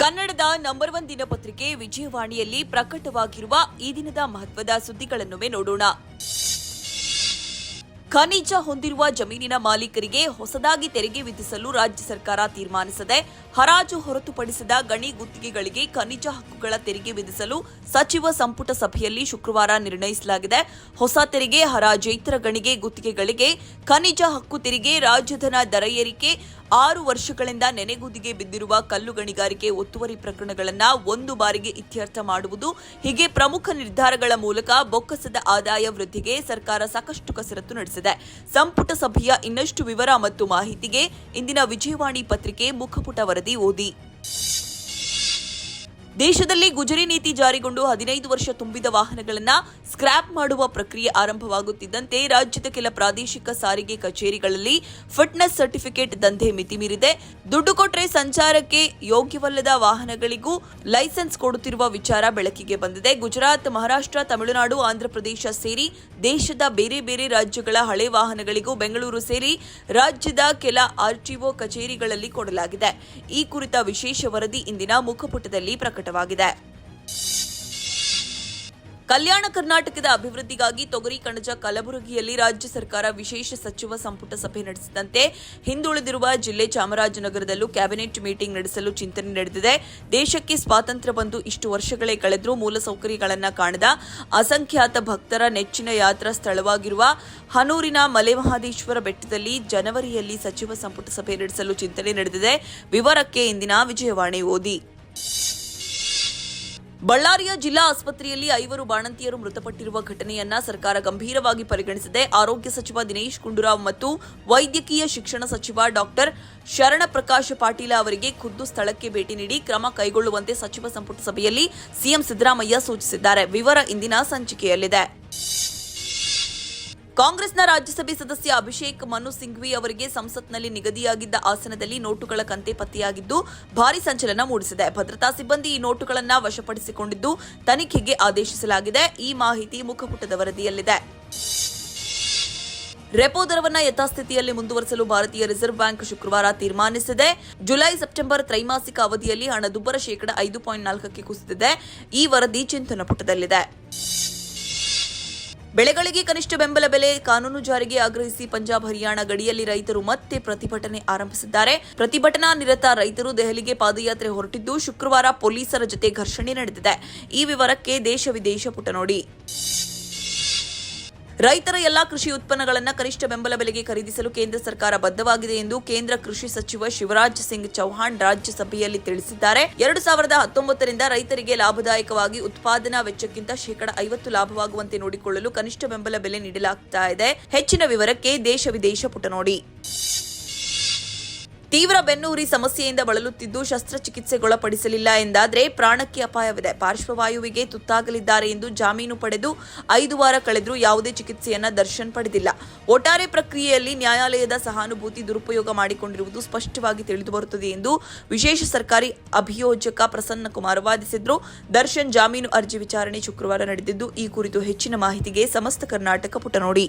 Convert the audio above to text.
ಕನ್ನಡದ number one ದಿನಪತ್ರಿಕೆ ವಿಜಯವಾಣಿಯಲ್ಲಿ ಪ್ರಕಟವಾಗಿರುವ ಈ ದಿನದ ಮಹತ್ವದ ಸುದ್ದಿಗಳನ್ನೊಮ್ಮೆ ನೋಡೋಣ. ಖನಿಜ ಹೊಂದಿರುವ ಜಮೀನಿನ ಮಾಲೀಕರಿಗೆ ಹೊಸದಾಗಿ ತೆರಿಗೆ ವಿಧಿಸಲು ರಾಜ್ಯ ಸರ್ಕಾರ ತೀರ್ಮಾನಿಸಿದೆ ಹರಾಜು ಹೊರತುಪಡಿಸಿದ ಗಣಿ ಗುತ್ತಿಗೆಗಳಿಗೆ ಖನಿಜ ಹಕ್ಕುಗಳ ತೆರಿಗೆ ವಿಧಿಸಲು ಸಚಿವ ಸಂಪುಟ ಸಭೆಯಲ್ಲಿ ಶುಕ್ರವಾರ ನಿರ್ಣಯಿಸಲಾಗಿದೆ. ಹೊಸ ತೆರಿಗೆ ಹರಾಜೇತರ ಗಣಿಗೆ ಗುತ್ತಿಗೆಗಳಿಗೆ ಖನಿಜ ಹಕ್ಕು ತೆರಿಗೆ ರಾಜ್ಯಧನ ದರ ಏರಿಕೆ ಆರು ವರ್ಷಗಳಿಂದ ನೆನೆಗುದಿಗೆ ಬಿದ್ದಿರುವ ಕಲ್ಲು ಗಣಿಗಾರಿಕೆ ಒತ್ತುವರಿ ಪ್ರಕರಣಗಳನ್ನು ಒಂದು ಬಾರಿಗೆ ಇತ್ಯರ್ಥ ಮಾಡುವುದು ಹೀಗೆ ಪ್ರಮುಖ ನಿರ್ಧಾರಗಳ ಮೂಲಕ ಬೊಕ್ಕಸದ ಆದಾಯ ವೃದ್ಧಿಗೆ ಸರ್ಕಾರ ಸಾಕಷ್ಟು ಕಸರತ್ತು ನಡೆಸಿದೆ. ಸಂಪುಟ ಸಭೆಯ ಇನ್ನಷ್ಟು ವಿವರ ಮತ್ತು ಮಾಹಿತಿಗೆ ಇಂದಿನ ವಿಜಯವಾಣಿ ಪತ್ರಿಕೆ ಮುಖಪುಟ ವರದಿ ಓದಿ. ದೇಶದಲ್ಲಿ ಗುಜರಿ ನೀತಿ ಜಾರಿಗೊಂಡು ಹದಿನೈದು ವರ್ಷ ತುಂಬಿದ ವಾಹನಗಳನ್ನು ಸ್ಕ್ರ್ಯಾಪ್ ಮಾಡುವ ಪ್ರಕ್ರಿಯೆ ಆರಂಭವಾಗುತ್ತಿದ್ದಂತೆ ರಾಜ್ಯದ ಕೆಲ ಪ್ರಾದೇಶಿಕ ಸಾರಿಗೆ ಕಚೇರಿಗಳಲ್ಲಿ ಫಿಟ್ನೆಸ್ ಸರ್ಟಿಫಿಕೇಟ್ ದಂಧೆ ಮಿತಿಮೀರಿದೆ ದುಡ್ಡು ಕೊಟ್ಟರೆ ಸಂಚಾರಕ್ಕೆ ಯೋಗ್ಯವಲ್ಲದ ವಾಹನಗಳಿಗೂ ಲೈಸೆನ್ಸ್ ಕೊಡುತ್ತಿರುವ ವಿಚಾರ ಬೆಳಕಿಗೆ ಬಂದಿದೆ. ಗುಜರಾತ್, ಮಹಾರಾಷ್ಟ್ರ, ತಮಿಳುನಾಡು, ಆಂಧ್ರಪ್ರದೇಶ ಸೇರಿ ದೇಶದ ಬೇರೆ ಬೇರೆ ರಾಜ್ಯಗಳ ಹಳೆ ವಾಹನಗಳಿಗೂ ಬೆಂಗಳೂರು ಸೇರಿ ರಾಜ್ಯದ ಕೆಲ ಆರ್ಟಿಒ ಕಚೇರಿಗಳಲ್ಲಿ ಕೊಡಲಾಗಿದೆ. ಈ ಕುರಿತ ವಿಶೇಷ ವರದಿ ಇಂದಿನ ಮುಖಪುಟದಲ್ಲಿ ಪ್ರಕಟವಾಗಿದೆ ಕಲ್ಯಾಣ ಕರ್ನಾಟಕದ ಅಭಿವೃದ್ಧಿಗಾಗಿ ತೊಗರಿ, ಕಣಜ, ಕಲಬುರಗಿಯಲ್ಲಿ ರಾಜ್ಯ ಸರ್ಕಾರ ವಿಶೇಷ ಸಚಿವ ಸಂಪುಟ ಸಭೆ ನಡೆಸಿದಂತೆ ಹಿಂದುಳಿದಿರುವ ಜಿಲ್ಲೆ ಚಾಮರಾಜನಗರದಲ್ಲೂ ಕ್ಯಾಬಿನೆಟ್ ಮೀಟಿಂಗ್ ನಡೆಸಲು ಚಿಂತನೆ ನಡೆದಿದೆ. ದೇಶಕ್ಕೆ ಸ್ವಾತಂತ್ರ್ಯ ಬಂದು ಇಷ್ಟು ವರ್ಷಗಳೇ ಕಳೆದರೂ ಮೂಲಸೌಕರ್ಯಗಳನ್ನು ಕಾಣದ ಅಸಂಖ್ಯಾತ ಭಕ್ತರ ನೆಚ್ಚಿನ ಯಾತ್ರಾ ಸ್ಥಳವಾಗಿರುವ ಹನೂರಿನ ಮಲೆಮಹದೇಶ್ವರ ಬೆಟ್ಟದಲ್ಲಿ ಜನವರಿಯಲ್ಲಿ ಸಚಿವ ಸಂಪುಟ ಸಭೆ ನಡೆಸಲು ಚಿಂತನೆ ನಡೆದಿದೆ. ವಿವರಕ್ಕೆ ಇಂದಿನ ವಿಜಯವಾಣಿ ಓದಿ. ಬಳ್ಳಾರಿಯ ಜಿಲ್ಲಾ ಆಸ್ಪತ್ರೆಯಲ್ಲಿ ಐವರು ಬಾಣಂತಿಯರು ಮೃತಪಟ್ಟಿರುವ ಘಟನೆಯನ್ನ ಸರ್ಕಾರ ಗಂಭೀರವಾಗಿ ಪರಿಗಣಿಸಿದೆ. ಆರೋಗ್ಯ ಸಚಿವ ದಿನೇಶ್ ಗುಂಡೂರಾವ್ ಮತ್ತು ವೈದ್ಯಕೀಯ ಶಿಕ್ಷಣ ಸಚಿವ ಡಾಕ್ಟರ್ ಶರಣ ಪ್ರಕಾಶ್ ಪಾಟೀಲ ಅವರಿಗೆ ಖುದ್ದು ಸ್ಥಳಕ್ಕೆ ಭೇಟಿ ನೀಡಿ ಕ್ರಮ ಕೈಗೊಳ್ಳುವಂತೆ ಸಚಿವ ಸಂಪುಟ ಸಭೆಯಲ್ಲಿ ಸಿಎಂ ಸಿದ್ದರಾಮಯ್ಯ ಸೂಚಿಸಿದ್ದಾರೆ. ವಿವರ ಇಂದಿನ ಸಂಚಿಕೆಯಲ್ಲಿದೆ. ಕಾಂಗ್ರೆಸ್ನ ರಾಜ್ಯಸಭೆ ಸದಸ್ಯ ಅಭಿಷೇಕ್ ಮನು ಸಿಂಘ್ವಿ ಅವರಿಗೆ ಸಂಸತ್ನಲ್ಲಿ ನಿಗದಿಯಾಗಿದ್ದ ಆಸನದಲ್ಲಿ ನೋಟುಗಳ ಕಂತೆ ಪತ್ತೆಯಾಗಿದ್ದು, ಭಾರಿ ಸಂಚಲನ ಮೂಡಿಸಿದೆ. ಭದ್ರತಾ ಸಿಬ್ಬಂದಿ ಈ ನೋಟುಗಳನ್ನು ವಶಪಡಿಸಿಕೊಂಡಿದ್ದು, ತನಿಖೆಗೆ ಆದೇಶಿಸಲಾಗಿದೆ. ಈ ಮಾಹಿತಿ ಮುಖಪುಟದ ವರದಿಯಲ್ಲಿದೆ. ರೆಪೋ ದರವನ್ನು ಯಥಾಸ್ಥಿತಿಯಲ್ಲಿ ಮುಂದುವರಿಸಲು ಭಾರತೀಯ ರಿಸರ್ವ್ ಬ್ಯಾಂಕ್ ಶುಕ್ರವಾರ ತೀರ್ಮಾನಿಸಿದೆ. ಜುಲೈ, ಸೆಪ್ಟೆಂಬರ್ ತ್ರೈಮಾಸಿಕ ಅವಧಿಯಲ್ಲಿ ಹಣದುಬ್ಬರ ಶೇಕಡ ಐದು ಪಾಯಿಂಟ್ ನಾಲ್ಕಕ್ಕೆ ಕುಸಿದಿದೆ. ಈ ವರದಿ ಚಿಂತನ ಪುಟದಲ್ಲಿದೆ. ಬೆಳೆಗಳಿಗೆ ಕನಿಷ್ಠ ಬೆಂಬಲ ಬೆಲೆ ಕಾನೂನು ಜಾರಿಗೆ ಆಗ್ರಹಿಸಿ ಪಂಜಾಬ್, ಹರಿಯಾಣ ಗಡಿಯಲ್ಲಿ ರೈತರು ಮತ್ತೆ ಪ್ರತಿಭಟನೆ ಆರಂಭಿಸಿದ್ದಾರೆ. ಪ್ರತಿಭಟನಾ ನಿರತ ರೈತರು ದೆಹಲಿಗೆ ಪಾದಯಾತ್ರೆ ಹೊರಟಿದ್ದು, ಶುಕ್ರವಾರ ಪೊಲೀಸರ ಜೊತೆ ಘರ್ಷಣೆ ನಡೆದಿದೆ. ಈ ವಿವರಕ್ಕೆ ದೇಶ ವಿದೇಶ ಪುಟ ನೋಡಿ. ರೈತರ ಎಲ್ಲಾ ಕೃಷಿ ಉತ್ಪನ್ನಗಳನ್ನು ಕನಿಷ್ಠ ಬೆಂಬಲ ಬೆಲೆಗೆ ಖರೀದಿಸಲು ಕೇಂದ್ರ ಸರ್ಕಾರ ಬದ್ಧವಾಗಿದೆ ಎಂದು ಕೇಂದ್ರ ಕೃಷಿ ಸಚಿವ ಶಿವರಾಜ್ ಸಿಂಗ್ ಚೌಹಾಣ್ ರಾಜ್ಯಸಭೆಯಲ್ಲಿ ತಿಳಿಸಿದ್ದಾರೆ. ಎರಡು ಸಾವಿರದ ಹತ್ತೊಂಬತ್ತರಿಂದ ರೈತರಿಗೆ ಲಾಭದಾಯಕವಾಗಿ ಉತ್ಪಾದನಾ ವೆಚ್ಚಕ್ಕಿಂತ ಶೇಕಡ ಐವತ್ತು ಲಾಭವಾಗುವಂತೆ ನೋಡಿಕೊಳ್ಳಲು ಕನಿಷ್ಠ ಬೆಂಬಲ ಬೆಲೆ ನೀಡಲಾಗ್ತಾ ಇದೆ. ಹೆಚ್ಚಿನ ವಿವರಕ್ಕೆ ದೇಶ ವಿದೇಶ ಪುಟ ನೋಡಿ ತೀವ್ರ ಬೆನ್ನುಹುರಿ ಸಮಸ್ಯೆಯಿಂದ ಬಳಲುತ್ತಿದ್ದು ಶಸ್ತ್ರಚಿಕಿತ್ಸೆಗೊಳಪಡಿಸಲಿಲ್ಲ ಎಂದಾದರೆ ಪ್ರಾಣಕ್ಕೆ ಅಪಾಯವಿದೆ. ಪಾರ್ಶ್ವವಾಯುವಿಗೆ ತುತ್ತಾಗಲಿದ್ದಾರೆ ಎಂದು ಜಾಮೀನು ಪಡೆದು ಐದು ವಾರ ಕಳೆದರೂ ಯಾವುದೇ ಚಿಕಿತ್ಸೆಯನ್ನ ದರ್ಶನ್ ಪಡೆದಿಲ್ಲ. ಒಟ್ಟಾರೆ ಪ್ರಕ್ರಿಯೆಯಲ್ಲಿ ನ್ಯಾಯಾಲಯದ ಸಹಾನುಭೂತಿ ದುರುಪಯೋಗ ಮಾಡಿಕೊಂಡಿರುವುದು ಸ್ಪಷ್ಟವಾಗಿ ತಿಳಿದುಬರುತ್ತದೆ ಎಂದು ವಿಶೇಷ ಸರ್ಕಾರಿ ಅಭಿಯೋಜಕ ಪ್ರಸನ್ನ ಕುಮಾರ್ ವಾದಿಸಿದ್ರು. ದರ್ಶನ್ ಜಾಮೀನು ಅರ್ಜಿ ವಿಚಾರಣೆ ಶುಕ್ರವಾರ ನಡೆದಿದ್ದು, ಈ ಕುರಿತು ಹೆಚ್ಚಿನ ಮಾಹಿತಿಗೆ ಸಮಸ್ತ ಕರ್ನಾಟಕ ಪುಟ ನೋಡಿ